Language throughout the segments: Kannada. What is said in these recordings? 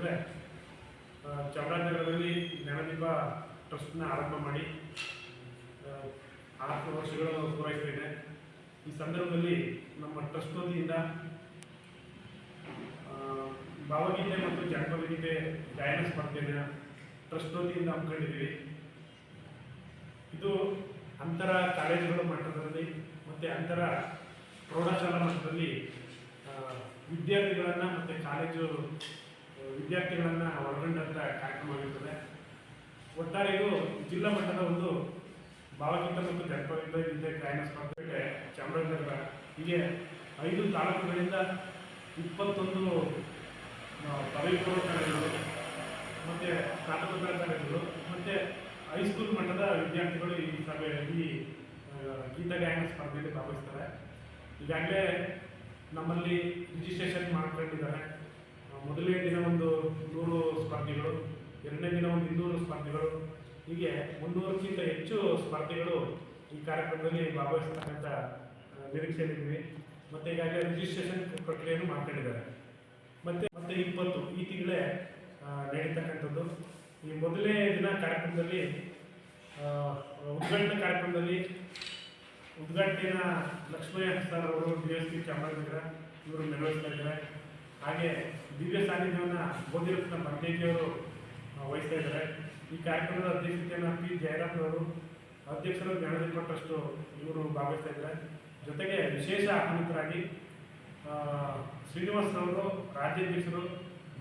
ಆ, ಚಾಮರಾಜನಗರದಲ್ಲಿ ಜ್ಞಾನದೀಪ ಟ್ರಸ್ಟ್ನ ಆರಂಭ ಮಾಡಿ ಆರು ವರ್ಷಗಳು ಪೂರೈಕೆ ಇದೆ. ಈ ಸಂದರ್ಭದಲ್ಲಿ ನಮ್ಮ ಟ್ರಸ್ಟ್ ವತಿಯಿಂದ ಭಾವಗೀತೆ ಮತ್ತು ಜಾನಪದ ಗೀತೆ ಗಾಯನ ಸ್ಪರ್ಧೆಯನ್ನು ಟ್ರಸ್ಟ್ ವತಿಯಿಂದ ಹಮ್ಮಿಕೊಂಡಿದ್ದೀವಿ. ಇದು ಅಂತರ ಕಾಲೇಜುಗಳ ಮಟ್ಟದಲ್ಲಿ ಮತ್ತು ಅಂತರ ಪ್ರೌಢಶಾಲಾ ಮಟ್ಟದಲ್ಲಿ ವಿದ್ಯಾರ್ಥಿಗಳನ್ನು ಮತ್ತು ಕಾಲೇಜು ವಿದ್ಯಾರ್ಥಿಗಳನ್ನು ಒಳಗೊಂಡಂಥ ಕಾರ್ಯಕ್ರಮವಾಗಿರ್ತದೆ ಒಟ್ಟಾರೆ ಇದು ಜಿಲ್ಲಾ ಮಟ್ಟದ ಒಂದು ಭಾವಗೀತ ಮತ್ತು ಜನಪದ ಗೀತೆ ಗಾಯನ ಸ್ಪರ್ಧೆ ಚಾಮರಾಜನಗರ ಹೀಗೆ ಐದು ತಾಲೂಕುಗಳಿಂದ ಇಪ್ಪತ್ತೊಂದು ಆ, ಪದವಿ ಪೂರ್ವ ಕಾಲೇಜುಗಳು ಮತ್ತು ಸ್ನಾತಕೋತ್ತರ ಕಾಲೇಜುಗಳು ಮತ್ತು ಹೈಸ್ಕೂಲ್ ಮಟ್ಟದ ವಿದ್ಯಾರ್ಥಿಗಳು ಈ ಸಭೆ ಈ ಗೀತ ಗಾಯನ ಸ್ಪರ್ಧೆಯಲ್ಲಿ ಭಾಗವಹಿಸ್ತಾರೆ. ಈಗಾಗಲೇ ನಮ್ಮಲ್ಲಿ ರಿಜಿಸ್ಟ್ರೇಷನ್ ಮಾಡ್ಕೊಂಡಿದ್ದಾರೆ. ಮೊದಲನೇ ದಿನ ಒಂದು ನೂರು ಸ್ಪರ್ಧಿಗಳು, ಎರಡನೇ ದಿನ ಒಂದು ಇನ್ನೂರು ಸ್ಪರ್ಧಿಗಳು, ಹೀಗೆ ಮುನ್ನೂರಕ್ಕಿಂತ ಹೆಚ್ಚು ಸ್ಪರ್ಧಿಗಳು ಈ ಕಾರ್ಯಕ್ರಮದಲ್ಲಿ ಭಾಗವಹಿಸ್ತಕ್ಕಂಥ ನಿರೀಕ್ಷೆಯಲ್ಲಿದ್ದೀವಿ ಮತ್ತು ಈಗಾಗಲೇ ರಿಜಿಸ್ಟ್ರೇಷನ್ ಪ್ರಕ್ರಿಯೆಯನ್ನು ಮಾಡ್ಕೊಂಡಿದ್ದಾರೆ. ಮತ್ತು, ಮತ್ತೆ ಇಪ್ಪತ್ತು ಈ ತಿಂಗಳೇ ನಡೀತಕ್ಕಂಥದ್ದು. ಈ ಮೊದಲನೇ ದಿನ ಕಾರ್ಯಕ್ರಮದಲ್ಲಿ ಉದ್ಘಾಟನೆ ಕಾರ್ಯಕ್ರಮದಲ್ಲಿ ಉದ್ಘಾಟನೆಯ ಲಕ್ಷ್ಮಯ್ಯ ಸರ್ ಅವರು ಡಿ ಎಸ್ ಪಿ ಚಾಮರಾಜನಗರ ಇವರು ನೆರವೇರಿಸ್ತಾ ಇದ್ದಾರೆ. ಹಾಗೆ ದಿವ್ಯ ಸಾನ್ನಿಧ್ಯವನ್ನು ಗೋಧಿರತ್ನ ಭಟ್ನೇಜಿಯವರು ವಹಿಸ್ತಾ ಇದ್ದಾರೆ. ಈ ಕಾರ್ಯಕ್ರಮದ ಅಧ್ಯಕ್ಷತೆಯನ್ನು ಪಿ. ಜಯರಾಮ್ ಅವರು, ಅಧ್ಯಕ್ಷರು ಜ್ಞಾನದೀಪ ಟ್ರಸ್ಟು ಇವರು ಭಾಗವಹಿಸ್ತಾ ಇದ್ದಾರೆ. ಜೊತೆಗೆ ವಿಶೇಷ ಆಹ್ವಾನಿತರಾಗಿ ಶ್ರೀನಿವಾಸ್ ಅವರು, ರಾಜ್ಯಾಧ್ಯಕ್ಷರು,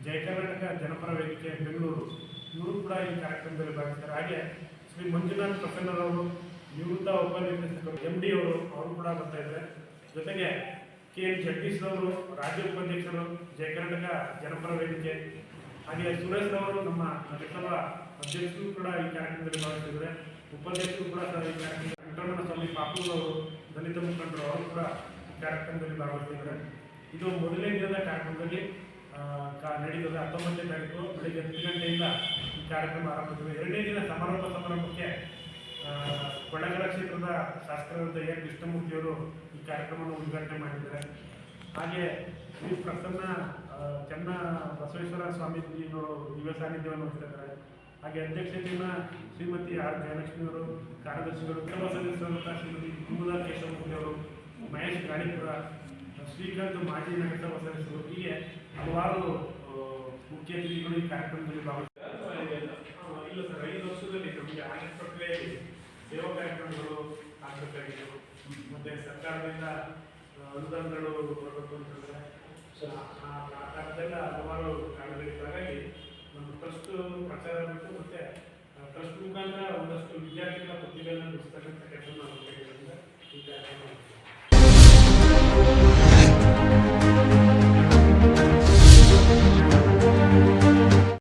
ಜಯ ಕರ್ನಾಟಕ ಜನಪರ ವೇದಿಕೆ, ಬೆಂಗಳೂರು, ಇವರು ಕೂಡ ಈ ಕಾರ್ಯಕ್ರಮದಲ್ಲಿ ಭಾಗವಹಿಸ್ತಾರೆ. ಹಾಗೆ ಶ್ರೀ ಮಂಜುನಾಥ್ ಪ್ರಸನ್ನರವರು, ನಿವೃತ್ತ ಉಪನಿರ್ದೇಶಕರು ಎಂ ಡಿ ಅವರು ಅವರು ಕೂಡ ಬರ್ತಾ ಇದ್ದಾರೆ. ಜೊತೆಗೆ ಕೆ ಎನ್ ಜಗದೀಶ್ ರವರು ರಾಜ್ಯ ಉಪಾಧ್ಯಕ್ಷರು ಜಯ ಕರ್ನಾಟಕ ಜನಪರ ವೇದಿಕೆ ಹಾಗೆ ಸುರೇಶ್ ರವರು ನಮ್ಮ ಲೋಕಸಭಾ ಅಧ್ಯಕ್ಷರು ಕೂಡ ಈ ಕಾರ್ಯಕ್ರಮದಲ್ಲಿ ಭಾಗವಹಿಸಿದ್ದಾರೆ. ಉಪಾಧ್ಯಕ್ಷರು ಕೂಡ ಸಹ ಈ ಕಾರ್ಯಕ್ರಮ ವೆಂಕಟರಮಣ ಸ್ವಾಮಿ ಪಾಪು ಅವರು ದಲಿತ ಮುಖಂಡರು, ಅವರು ಕೂಡ ಈ ಕಾರ್ಯಕ್ರಮದಲ್ಲಿ ಭಾಗವಹಿಸಿದ್ದಾರೆ. ಇದು ಮೊದಲನೇ ದಿನದ ಕಾರ್ಯಕ್ರಮದಲ್ಲಿ ನಡೀತದೆ ಹತ್ತೊಂಬತ್ತನೇ ತಾರೀಕು ಬೆಳಿಗ್ಗೆ ಹತ್ತು ಗಂಟೆಯಿಂದ ಈ ಕಾರ್ಯಕ್ರಮ ಆರಂಭಿಸಿದೆ ಎರಡನೇ ದಿನ ಸಮಾರಂಭ ಸಮಾರಂಭಕ್ಕೆ ಕೊಳ್ಳೇಗಾಲ ಕ್ಷೇತ್ರದ ಶಾಸಕರಾದ ಎ ಕೃಷ್ಣಮೂರ್ತಿಯವರು ಈ ಕಾರ್ಯಕ್ರಮವನ್ನು ಉದ್ಘಾಟನೆ ಮಾಡಿದ್ದಾರೆ. ಹಾಗೆ ಶ್ರೀ ಪ್ರಸನ್ನ ಚನ್ನ ಬಸವೇಶ್ವರ ಸ್ವಾಮೀಜಿಯವರು ದಿವ್ಯ ಸಾನ್ನಿಧ್ಯವನ್ನು ವಹಿಸ್ತಿದ್ದಾರೆ ಹಾಗೆ ಅಧ್ಯಕ್ಷತೆಯನ್ನು ಶ್ರೀಮತಿ ಆರ್ ಜಯಲಕ್ಷ್ಮಿಯವರು ಕಾರ್ಯದರ್ಶಿಗಳು, ಉತ್ತಮ ಸದಸ್ಯರಾದಂಥ ಶ್ರೀಮತಿ ಕುಮುದ ಕೇಶವಮೂರ್ತಿಯವರು ಮಹೇಶ್ ಗಾಳಿಪುರ ಶ್ರೀಕಾಂತ್ ಮಾಜಿ ನಗರದ ಸದಸ್ಯರು, ಹೀಗೆ ಹಲವಾರು ಮುಖ್ಯ ಅತಿಥಿಗಳು ಈ ಕಾರ್ಯಕ್ರಮದಲ್ಲಿ ಭಾಗವಹಿಸಿದ್ದಾರೆ. ಇಲ್ಲ ಸರ್, ಐದು ವರ್ಷದಲ್ಲಿ ನಮಗೆ ಆಯ್ಕೆ ಪ್ರಕ್ರಿಯೆಯಲ್ಲಿ ಸೇವಾ ಕಾರ್ಯಕ್ರಮಗಳು ಆಗಬೇಕಾಗಿತ್ತು ಮತ್ತೆ ಸರ್ಕಾರದಿಂದ ಅನುದಾನಗಳು ಬರಬೇಕು ಅಂತಂದ್ರೆ ಆ ಕಾರಣದಲ್ಲ ಹಲವಾರು ಕಾರಣಗಳಿತ್ತು ಹಾಗಾಗಿ ನಮ್ಮ ಟ್ರಸ್ಟ್ ಪ್ರಚಾರ ಆಗಬೇಕು ಮತ್ತೆ ಟ್ರಸ್ಟ್ ಮುಖಾಂತರ ಒಂದಷ್ಟು ವಿದ್ಯಾರ್ಥಿಗಳ ಪ್ರತಿಭೆಯನ್ನು ಬಿಡಿಸ್ತಕ್ಕಂಥ ಕೆಲಸ ನಾವು ಮಾಡ್ತಾ